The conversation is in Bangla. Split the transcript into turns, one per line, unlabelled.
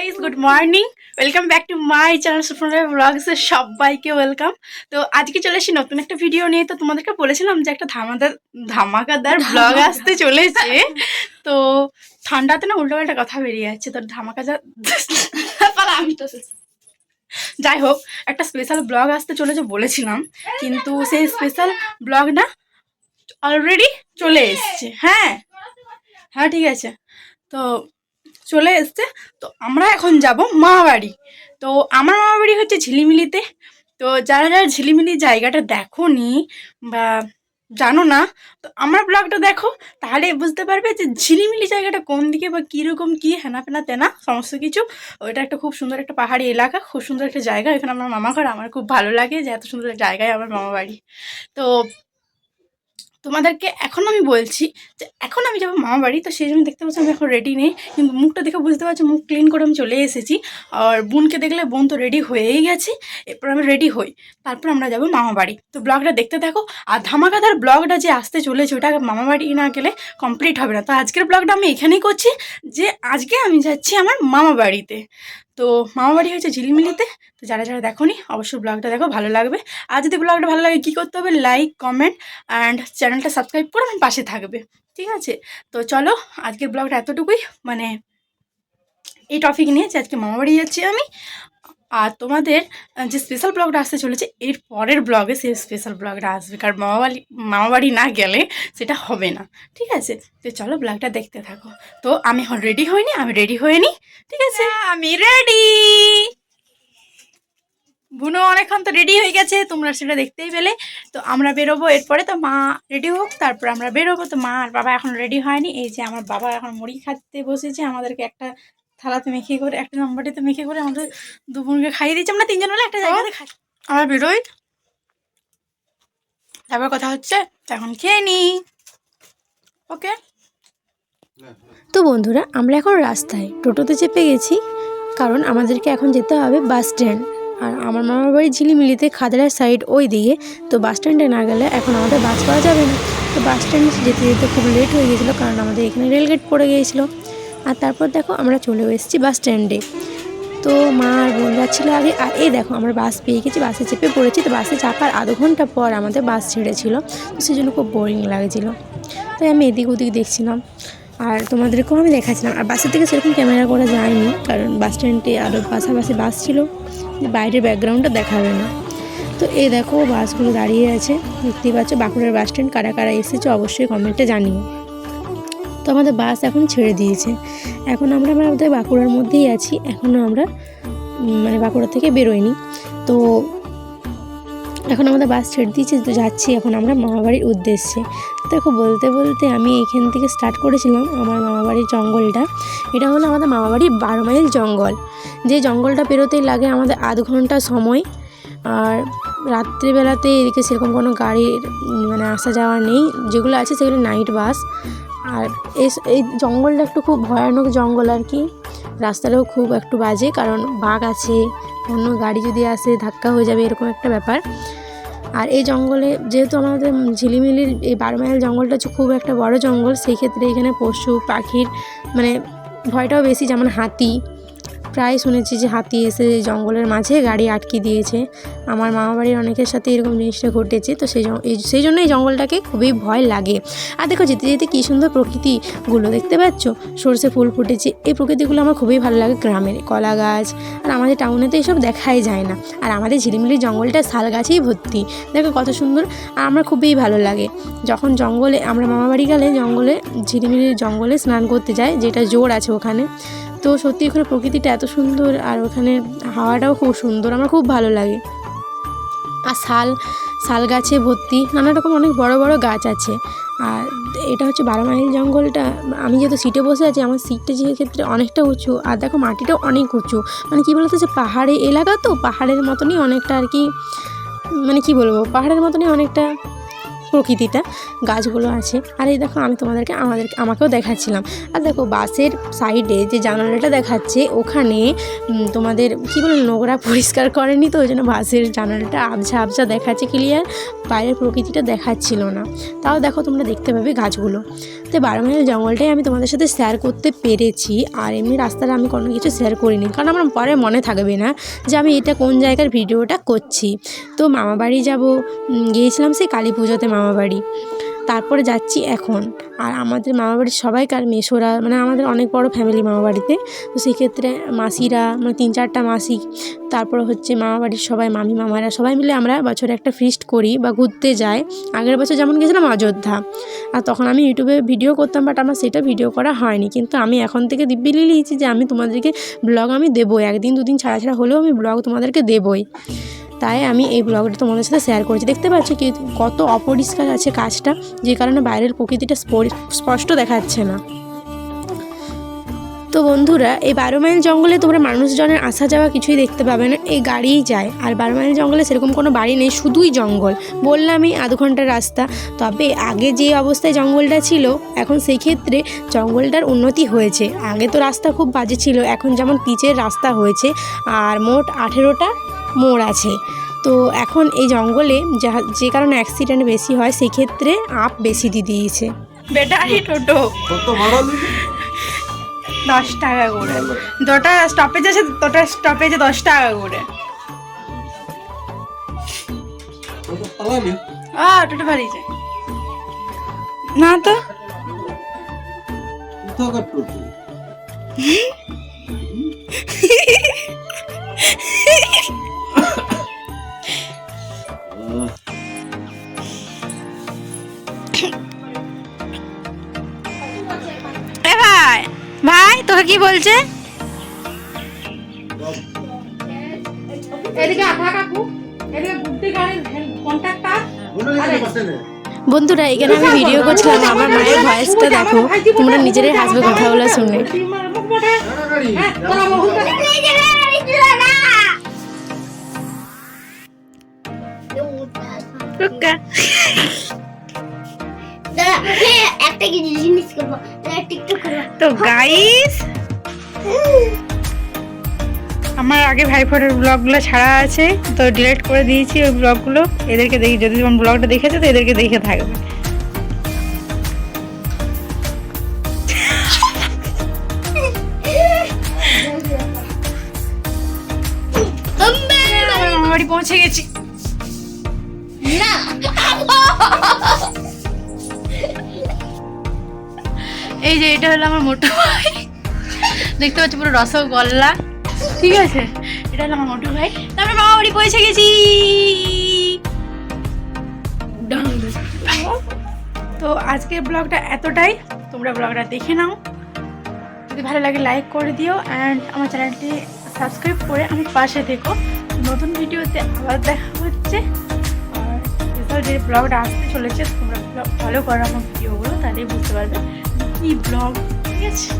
Guys good morning welcome back to my channel Supronoy ব্লগসে সবাইকে ওয়েলকাম তো আজকে চলে এসেছি নতুন একটা ভিডিও নিয়ে। তো তোমাদেরকে বলেছিলাম যে একটা ধামাদার ধামাকাদার ব্লগ আসতে চলেছে। তো ঠান্ডাতে না উল্টোপাল্টা কথা বেরিয়ে যাচ্ছে। তো ধামাকাদার পালা, আমি তো যাই হোক একটা স্পেশাল ব্লগ আসতে চলেছে বলেছিলাম। কিন্তু সেই স্পেশাল ব্লগটা অলরেডি চলে এসছে। হ্যাঁ। হ্যাঁ ঠিক আছে। তো চলে এসছে। তো আমরা এখন যাব মামাবাড়ি। তো আমার মামাবাড়ি হচ্ছে ঝিলিমিলিতে। তো যারা যারা ঝিলিমিলি জায়গাটা দেখো নি বা জানো না, তো আমার ব্লগটা দেখো, তাহলে বুঝতে পারবে যে ঝিলিমিলি জায়গাটা কোন দিকে বা কীরকম কী হেনা ফেনা তেনা সমস্ত কিছু। ওইটা একটা খুব সুন্দর একটা পাহাড়ি এলাকা, খুব সুন্দর একটা জায়গা। এখানে আমার মামা ঘর আমার খুব ভালো লাগে যে এত সুন্দর জায়গায় আমার মামা বাড়ি তো তোমাদেরকে এখন আমি বলছি যে এখন আমি যাব মামা বাড়ি, তো সেই জন্য দেখতে পাচ্ছি আমি এখন রেডি নেই। কিন্তু মুখটা দেখে বুঝতে পারছি, মুখ ক্লিন করে আমি চলে এসেছি। আর বোনকে দেখলে বোন তো রেডি হয়েই গেছে, এরপর আমি রেডি হই। তারপর আমরা যাব মামা বাড়ি। তো ব্লগটা দেখতে থাকো। আর ধামাকাদার ব্লগটা যে আসতে চলেছে, ওটা মামা বাড়ি না গেলে কমপ্লিট হবে না। তো আজকের ব্লগটা আমি এখানেই করছি, যে আজকে আমি যাচ্ছি আমার মামা বাড়িতে। তো মামা বাড়ি হয়েছে ঝিলিমিলিতে, তো যারা যারা দেখো নি অবশ্যই ব্লগটা দেখো, ভালো লাগবে। আর যদি ব্লগটা ভালো লাগে, কী করতে হবে? লাইক কমেন্ট অ্যান্ড চ্যানেলটা সাবস্ক্রাইব করে আমার পাশে থাকবে। ঠিক আছে? তো চলো, আজকের ব্লগটা এতটুকুই। মানে এই টপিক নিয়েছি আজকে মামা বাড়ি যাচ্ছি আমি। আর তোমাদের যে স্পেশাল ব্লগটা আসতে চলেছে এর পরের ব্লগে সেই স্পেশাল ব্লগটা আসবে। কারণ মামাবাড়ি মামাবাড়ি না গেলে সেটা হবে না। ঠিক আছে? তো চলো ব্লগটা দেখতে থাকো। তো আমি এখন রেডি হইনি আমি রেডি হয়ে নি। ঠিক আছে? আমি রেডি বুনো অনেকক্ষণ তো রেডি হয়ে গেছে তোমরা সেটা দেখতেই পেলে। তো আমরা বেরোবো এরপরে তো মা রেডি হোক তারপর আমরা বেরোবো। তো মা আর বাবা এখন রেডি হয়নি। এই যে আমার বাবা এখন মুড়ি খাতে বসেছে আমাদেরকে একটা থালাতে মেখে করে একটা নম্বরটিতে মেখে করে আমাদের দু বোনকে খাইয়ে দিচ্ছি আমরা তিনজন মিলে একটা জায়গাতে খাই। আমরা বেরোই তারপর কথা হচ্ছে তো এখন খেয়ে নি। ওকে?
তো বন্ধুরা আমরা এখন রাস্তায়। টোটোতে চেপে গেছি কারণ আমাদেরকে এখন যেতে হবে বাস স্ট্যান্ড। আর আমার মামার বাড়ি ঝিলিমিলিতে খাদড়ার সাইড ওই দিকে। তো বাস স্ট্যান্ডে না গেলে এখন আমাদের বাস পাওয়া যাবে না। তো বাস স্ট্যান্ডে যেতে যেতে খুব লেট হয়ে গেছিল কারণ আমাদের এখানে রেলগেট পড়ে গিয়েছিল। আর তারপর দেখো আমরা চলে এসেছি বাস স্ট্যান্ডে তো মা আর বোন যাচ্ছিল আগে, আর এই দেখো আমরা বাস পেয়ে গেছি বাসে চেপে পড়েছি। তো বাসে চাপার আধ ঘণ্টা পর আমাদের বাস ছেড়েছিল। তো সেই জন্য খুব বোরিং লাগছিল। তাই আমি এদিক ওদিক দেখছিলাম। আর তোমাদেরকেও আমি দেখাচ্ছিলাম। আর বাসের থেকে সেরকম ক্যামেরা করা যায়নি, কারণ বাস স্ট্যান্ডে আরও পাশাপাশি বাস ছিল। বাইরের ব্যাকগ্রাউন্ডটা দেখাবে না। তো এই দেখো বাসগুলো দাঁড়িয়ে আছে। দেখতেই পাচ্ছ বাঁকুড়ার বাস স্ট্যান্ড কারা কারা এসেছে অবশ্যই কমেন্টে জানিও। তো আমাদের বাস এখন ছেড়ে দিয়েছে। এখন আমরা আমাদের বাঁকুড়ার মধ্যেই আছি। এখনও আমরা মানে বাঁকুড়া থেকে বেরোইনি। তো এখন আমাদের বাস ছেড়ে দিয়েছে, তো যাচ্ছি এখন আমরা মামাবাড়ির উদ্দেশ্যে। দেখো, বলতে বলতে আমি এখান থেকে স্টার্ট করেছিলাম আমার মামাবাড়ির জঙ্গলটা। এটা হলো আমাদের মামাবাড়ির বারো মাইল জঙ্গল। যে জঙ্গলটা পেরোতেই লাগে আমাদের আধ ঘণ্টা সময়। আর রাত্রিবেলাতে এদিকে সেরকম কোনো গাড়ির মানে আসা যাওয়া নেই। যেগুলো আছে সেগুলো নাইট বাস আর এই- জঙ্গলটা একটু খুব ভয়ানক জঙ্গল আর কি। রাস্তাটাও খুব একটু বাজে, কারণ বাঘ আছে, অন্য গাড়ি যদি আসে, ধাক্কা হয়ে যাবে, এরকম একটা ব্যাপার। আর এই জঙ্গলে, যেহেতু আমাদের ঝিলিমিলির এই বারো মাইল জঙ্গলটা হচ্ছে খুব একটা বড় জঙ্গল, সেই ক্ষেত্রে এখানে পশু, পাখির মানে ভয়টাও বেশি, যেমন হাতি প্রায় শুনেছি যে হাতি এসে জঙ্গলের মাঝে গাড়ি আটকে দিয়েছে। আমার মামা বাড়ির অনেকের সাথে এরকম জিনিসটা ঘটেছে, তো সেই সেই জন্য এই জঙ্গলটাকে খুবই ভয় লাগে। আর দেখো যেতে যেতে কী সুন্দর প্রকৃতিগুলো দেখতে পাচ্ছ? সর্ষে ফুল ফুটেছে, এই প্রকৃতিগুলো আমার খুবই ভালো লাগে গ্রামের কলা গাছ, আর আমাদের টাউনে তো এইসব দেখাই যায় না। আর আমাদের ঝিলিমিলির জঙ্গলটা শাল গাছেই ভর্তি, দেখো কত সুন্দর, আর আমার খুবই ভালো লাগে। যখন জঙ্গলে, আমরা মামাবাড়ি গেলে জঙ্গলে ঝিলিমিলির জঙ্গলে স্নান করতে যাই, যেটা জোর আছে ওখানে তো সত্যি ওখানে প্রকৃতিটা এত সুন্দর আর ওখানে হাওয়াটাও খুব সুন্দর, আমার খুব ভালো লাগে। আর শাল শাল গাছে ভর্তি, নানা রকম অনেক বড় বড় গাছ আছে। আর এটা হচ্ছে বারো মাইল জঙ্গলটা, আমি যেহেতু সিটে বসে আছি, আমার সিটটা যে ক্ষেত্রে অনেকটা উঁচু, আর দেখো মাটিটাও অনেক উঁচু। মানে কী বলতো যে পাহাড়ে এলাকা তো, পাহাড়ের মতনই অনেকটা আর কি মানে কি বলব, পাহাড়ের মতনই অনেকটা প্রকৃতিটা, গাছগুলো আছে। আর এই দেখো আমি তোমাদেরকে আমাদের আমাকেও দেখাচ্ছিলাম। আর দেখো বাসের সাইডে যে জানালাটা দেখাচ্ছে, ওখানে তোমাদের, কী বলে, নোংরা পরিষ্কার করেনি তো? ওই জন্য বাসের জানালাটা আবঝা আবঝা দেখাচ্ছে ক্লিয়ার বাইরের প্রকৃতিটা দেখাচ্ছিল না। তাও দেখো তোমরা দেখতে পাবে গাছগুলো। তো বারো মাইল জঙ্গলটাই আমি তোমাদের সাথে শেয়ার করতে পেরেছি। আর এমনি রাস্তাটা আমি কোনো কিছু শেয়ার করিনি। কারণ আমার পরে মনে থাকবে না যে আমি এটা কোন জায়গার ভিডিওটা করছি। তো মামাবাড়ি যাব গিয়েছিলাম সেই কালী পুজোতে মামাবাড়ি। তারপরে যাচ্ছি এখন। আর আমাদের মামাবাড়ির সবাইকার মেসোরা মানে আমাদের অনেক বড় ফ্যামিলি মামাবাড়িতে। তো সেক্ষেত্রে মাসিরা মানে তিন চারটা মাসি, তারপরে হচ্ছে মামাবাড়ির সবাই মামি, মামারা সবাই মিলে আমরা বছরে একটা ফিস্ট করি বা ঘুরতে যাই। আগের বছর যেমন গেছিলাম অযোধ্যা। আর তখন আমি ইউটিউবে ভিডিও করতাম বাট আমার সেটা ভিডিও করা হয়নি। কিন্তু আমি এখন থেকে দিব্যি নিয়েছি যে আমি তোমাদেরকে ব্লগ আমি দেবো একদিন, দুদিন ছাড়া ছাড়া হলেও আমি ব্লগ তোমাদেরকে দেবই। তাই আমি এই ব্লগটা তোমাদের সাথে শেয়ার করছি। দেখতে পাচ্ছ কি? কত অপরিষ্কার আছে কাজটা, যে কারণে বাইরের প্রকৃতিটা স্পষ্ট দেখাচ্ছে না। তো বন্ধুরা, এই বারো মাইল জঙ্গলে তোমরা মানুষজনের আসা যাওয়া কিছুই দেখতে পাবে না, এই গাড়িই যায়। আর বারো মাইল জঙ্গলে সেরকম কোনো বাড়ি নেই, শুধুই জঙ্গল। বললামই আধ ঘণ্টার রাস্তা। তবে আগে যে অবস্থায় জঙ্গলটা ছিল, এখন সেই ক্ষেত্রে জঙ্গলটার উন্নতি হয়েছে। আগে তো রাস্তা খুব বাজে ছিল, এখন যেমন পিচের রাস্তা হয়েছে, আর মোট আঠেরোটা মোড় আছে। তো এখন এই জঙ্গলে যা যে কারণে অ্যাক্সিডেন্ট বেশি হয় সেই ক্ষেত্রে আপ বেশি দিয়ে দিয়েছে।
ব্যাটারি টোটো। দশ টাকা করে। দুটা স্টপেজ আছে দুটা স্টপেজে দশ টাকা করে। আ না তো।
টোটো?
ভাই ভাই তোকে কি বলছে।
বন্ধুরা এখানে আমি ভিডিও করছিলাম আমার মায়ের ভয়েসটা দেখো তোমরা নিজেরাই হাসবে কথা কথাগুলো শুনে।
একটা কি জিনিস করব? টিকটক করব
তো গাইস আমার আগে ভাইফোটের ব্লগগুলো ছাড়া আছে তো ডিলিট করে দিয়েছি ওই ব্লগগুলো এদেরকে দেখি যদি তোমার ব্লগটা দেখেছে তো এদেরকে দেখে থাকবে। বাড়ি পৌঁছে গেছি।
না।
এই যে এটা হলো আমার মোটু ভাই দেখতে পাচ্ছি পুরো রসগোল্লা। ঠিক আছে? এটা হলো আমার মোটু ভাই তারপরে মামা বাড়ি পৌঁছে গেছি। তো আজকের ব্লগটা এতটাই। তোমরা ব্লগটা দেখে নাও। যদি ভালো লাগে লাইক করে দিও। অ্যান্ড আমার চ্যানেলটি সাবস্ক্রাইব করে আমার পাশে থেকো। নতুন ভিডিওতে আবার দেখা হচ্ছে। যে ব্লগটা আসতে চলেছে, তোমরা ফলো করো আমার ভিডিওগুলো তাহলেই বুঝতে পারবে কি ব্লগ ঠিক আছে?